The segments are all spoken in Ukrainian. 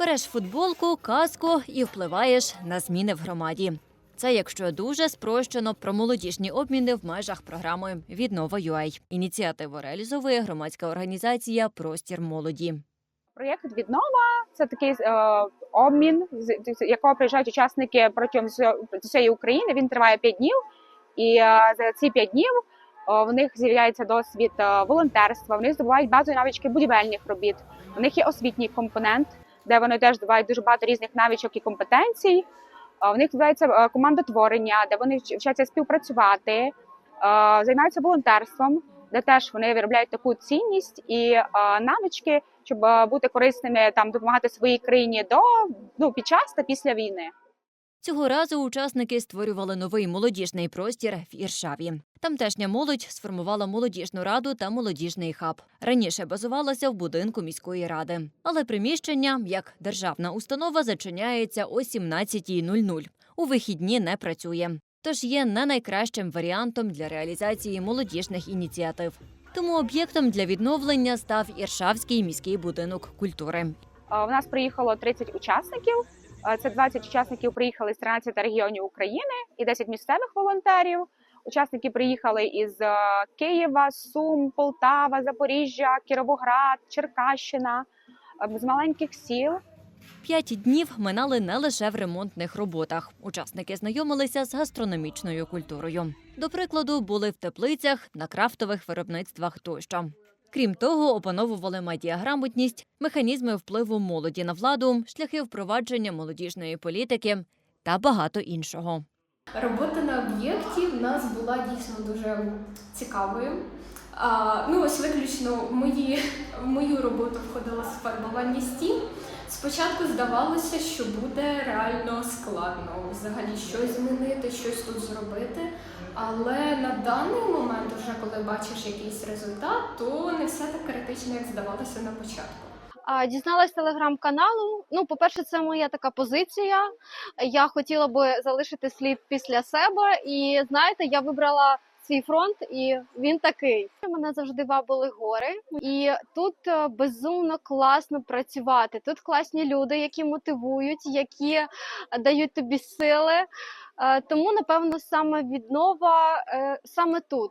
Береш футболку, каску і впливаєш на зміни в громаді. Це якщо дуже спрощено про молодіжні обміни в межах програми Віднова.UA. Ініціативу реалізовує громадська організація Простір молоді. Проєкт віднова це такий е, обмін, з якого приїжджають учасники протягом всієї України. Він триває 5 днів, і е, за ці 5 днів е, в них з'являється досвід е, волонтерства. Вони здобувають базові навички будівельних робіт. У них є освітній компонент, де вони теж давають дуже багато різних навичок і компетенцій. В них відбувається е, командотворення, де вони вчаться співпрацювати, е, займаються волонтерством, де теж вони виробляють таку цінність і е, навички, щоб бути корисними там допомагати своїй країні до ну під час та після війни. Цього разу учасники створювали новий молодіжний простір в Іршаві. Тамтешня молодь сформувала молодіжну раду та молодіжний хаб. Раніше базувалася в будинку міської ради, але приміщення, як державна установа, зачиняється о 17.00. У вихідні не працює. Тож є не найкращим варіантом для реалізації молодіжних ініціатив. Тому об'єктом для відновлення став Іршавський міський будинок культури. У нас приїхало 30 учасників. Е, Це 20 учасників приїхали з 13 регіонів України і 10 місцевих волонтерів. Учасники приїхали із е, Києва, Сум, Полтава, Запоріжжя, Кіровоград, Черкащина е, з маленьких сіл. П'ять днів минали не лише в ремонтних роботах. Учасники знайомилися з гастрономічною культурою. До прикладу, були в теплицях, на крафтових виробництвах тощо. Крім того, опановували медіаграмотність, механізми впливу молоді на владу, шляхи впровадження молодіжної політики та багато іншого. Робота на об'єкті в нас була дійсно дуже цікавою. А, ну, ось виключно в, мої, в мою роботу входило сфарбування стін. Спочатку здавалося, що буде реально складно взагалі щось змінити, щось тут зробити. Але на даний момент, вже коли бачиш якийсь результат, то не все так критично, як здавалося на початку. А, Дізналась телеграм-каналу. Ну, по-перше, це моя така позиція. Я хотіла би залишити слід після себе. І знаєте, я вибрала свій фронт, і він такий. Мене завжди вабили гори, і тут е, безумно класно працювати. Тут класні люди, які мотивують, які е, дають тобі сили. Е, Тому, напевно, саме віднова саме тут.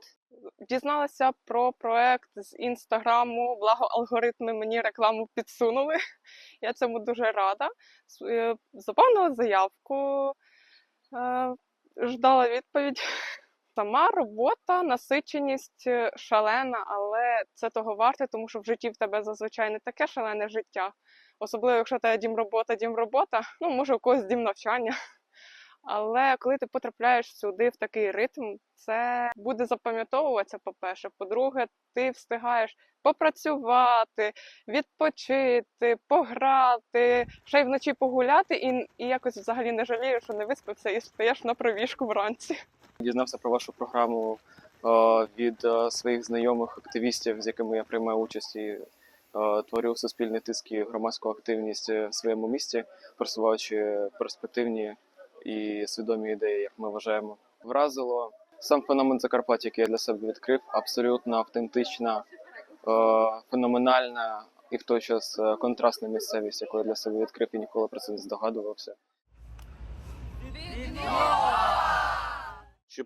дізналася про проект з інстаграму, благо алгоритми мені рекламу підсунули. Я цьому дуже рада. Заповнила заявку, ждала відповідь. Сама робота, насиченість е, шалена, але це того варте, тому що в житті в тебе зазвичай не таке шалене життя. Особливо, якщо тебе дім робота, дім робота, ну може у когось дім навчання. Але коли ти потрапляєш сюди в такий ритм, це буде запам'ятовуватися, по-перше. По-друге, ти встигаєш попрацювати, відпочити, пограти, ще й вночі погуляти, і, і якось взагалі не жалієш, що не виспався і стаєш на провіжку вранці. Дізнався про вашу програму е, від е, своїх знайомих активістів, з якими я приймаю участь і е, творю суспільний тиск і громадську активність в своєму місті, просуваючи перспективні і свідомі ідеї, як ми вважаємо. Вразило сам феномен Закарпаття, який я для себе відкрив, абсолютно автентична, феноменальна і в той час контрастна місцевість, яку я для себе відкрив і ніколи про це не здогадувався. Чи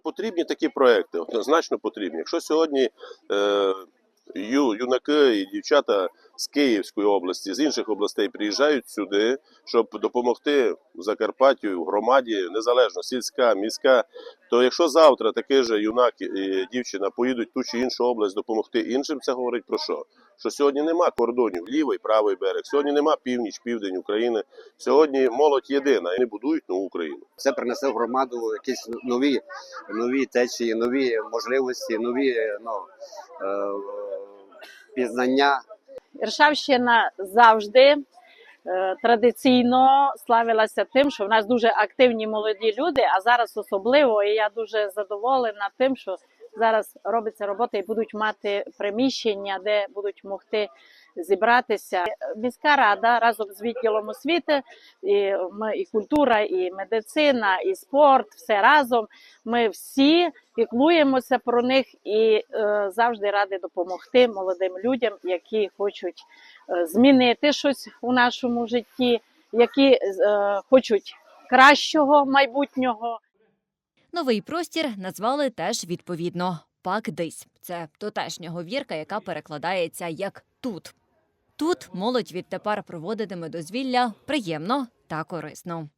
потрібні такі проекти? Однозначно потрібні. Якщо сьогодні е, ю, юнаки і дівчата з Київської області, з інших областей приїжджають сюди, щоб допомогти Закарпаттю, громаді, незалежно сільська, міська, то якщо завтра такий же юнак і дівчина поїдуть ту чи іншу область допомогти іншим, це говорить про що? Що сьогодні нема кордонів лівий, правий берег, сьогодні нема північ, південь України. Сьогодні молодь єдина і не будують нову Україну. це принесе в громаду якісь нові, нові течії, нові можливості, нові ну, е, пізнання. Іршавщина завжди е, традиційно славилася тим, що в нас дуже активні молоді люди, а зараз особливо, і я дуже задоволена тим, що зараз робиться робота і будуть мати приміщення, де будуть могти зібратися. Міська рада разом з відділом освіти, і ми і культура, і медицина, і спорт, все разом. Ми всі піклуємося про них і е, завжди раді допомогти молодим людям, які хочуть е, змінити щось у нашому житті, які е, хочуть кращого майбутнього. Новий простір назвали теж відповідно Пак Дись. Це тутешня говірка, яка перекладається як тут. Тут молодь відтепер проводитиме дозвілля приємно та корисно.